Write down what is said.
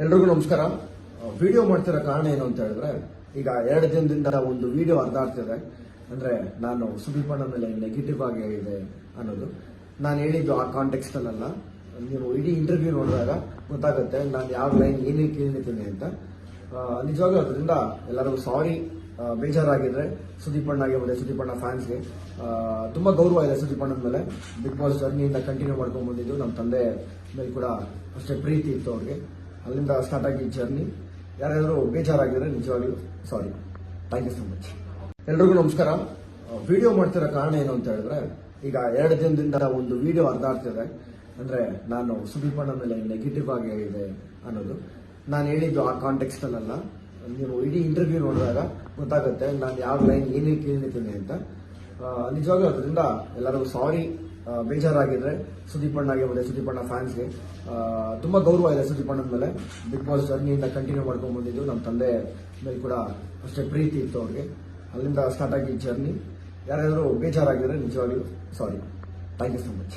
ಎಲ್ರಿಗೂ ನಮಸ್ಕಾರ. ವಿಡಿಯೋ ಮಾಡ್ತಿರೋ ಕಾರಣ ಏನು ಅಂತ ಹೇಳಿದ್ರೆ, ಈಗ ಎರಡು ದಿನದಿಂದ ಒಂದು ವಿಡಿಯೋ ಅರ್ಧಾಡ್ತಿದೆ ಅಂದ್ರೆ ನಾನು ಸುದೀಪಣ್ಣ ಮೇಲೆ ನೆಗೆಟಿವ್ ಆಗಿ ಇದೆ ಅನ್ನೋದು. ನಾನು ಹೇಳಿದ್ದು ಆ ಕಾಂಟೆಕ್ಸ್ಟ್ ಅಲ್ಲ ನೀವು ಇಡೀ ಇಂಟರ್ವ್ಯೂ ನೋಡಿದಾಗ ಗೊತ್ತಾಗುತ್ತೆ ನಾನು ಯಾವ ಲೈನ್ ಏನೇ ಕೇಳಿದ್ದೀನಿ ಅಂತ. ನಿಜವಾಗ ನಿಜವಾಗ್ಲೂ ಅದರಿಂದ ಎಲ್ಲರಿಗೂ ಸಾರಿ ಬೇಜಾರಾಗಿದ್ರೆ ಸುದೀಪಣ್ಣಗೆ ಅಣ್ಣ ಸುದೀಪಣ್ಣ ಫ್ಯಾನ್ಸ್ಗೆ ತುಂಬಾ ಗೌರವ ಇದೆ ಸುದೀಪ್ ಅಣ್ಣನ ಮೇಲೆ ಬಿಗ್ ಬಾಸ್ ಜರ್ನಿಯಿಂದ ಕಂಟಿನ್ಯೂ ಮಾಡ್ಕೊಂಡು ಬಂದಿದ್ದು. ನಮ್ಮ ತಂದೆ ಮೇಲೆ ಕೂಡ ಅಷ್ಟೇ ಪ್ರೀತಿ ಇತ್ತು ಅವ್ರಿಗೆ. ಅಲ್ಲಿಂದ ಸ್ಟಾರ್ಟ್ ಆಗಿ ಜರ್ನಿ ಯಾರಾದರೂ ಬೇಜಾರಾಗಿದ್ರೆ ನಿಜವಾಗ್ಲೂ sorry thank you so much ಎಲ್ರಿಗೂ ನಮಸ್ಕಾರ. ವಿಡಿಯೋ ಮಾಡ್ತಿರೋ ಕಾರಣ ಏನು ಅಂತ ಹೇಳಿದ್ರೆ, ಈಗ ಎರಡು ದಿನದಿಂದ ಒಂದು ವಿಡಿಯೋ ಹರಿದಾಡ್ತಿದೆ ಅಂದ್ರೆ ನಾನು ಸುದೀಪ್ ಅಣ್ಣ ಮೇಲೆ ನೆಗೆಟಿವ್ ಆಗಿ ಇದೆ ಅನ್ನೋದು. ನಾನು ಹೇಳಿದ್ದು ಆ ಕಾಂಟೆಕ್ಸ್ಟ್ ಅಲ್ಲ ನೀವು ಇಡೀ ಇಂಟರ್ವ್ಯೂ ನೋಡಿದಾಗ ಗೊತ್ತಾಗುತ್ತೆ ನಾನು ಯಾವ ಲೈನ್ ಏನಕ್ಕೆ ಹೇಳಿದ್ದೀನಿ ಅಂತ. ನಿಜವಾಗ್ಲೂ ಅದರಿಂದ ಎಲ್ಲರಿಗೂ ಸಾರಿ ಬೇಜಾರಾಗಿದ್ರೆ ಸುದೀಪ್ ಅಣ್ಣ ಆಗಿರ್ಬೋದು ಸುದೀಪ್ ಅಣ್ಣ ಫ್ಯಾನ್ಸ್ಗೆ ತುಂಬಾ ಗೌರವ ಇದೆ ಸುದೀಪ್ ಅಣ್ಣನ ಮೇಲೆ. ಬಿಗ್ ಬಾಸ್ ಜರ್ನಿಯಿಂದ ಕಂಟಿನ್ಯೂ ಮಾಡ್ಕೊಂಡು ಬಂದಿದ್ದು. ನಮ್ಮ ತಂದೆ ಮೇಲೆ ಕೂಡ ಅಷ್ಟೇ ಪ್ರೀತಿ ಇತ್ತು ಅವ್ರಿಗೆ. ಅಲ್ಲಿಂದ ಸ್ಟಾರ್ಟ್ ಆಗಿ ಜರ್ನಿ ಯಾರಾದರೂ ಬೇಜಾರಾಗಿದ್ರೆ ನಿಜವಾಗ್ಲೂ sorry thank you so much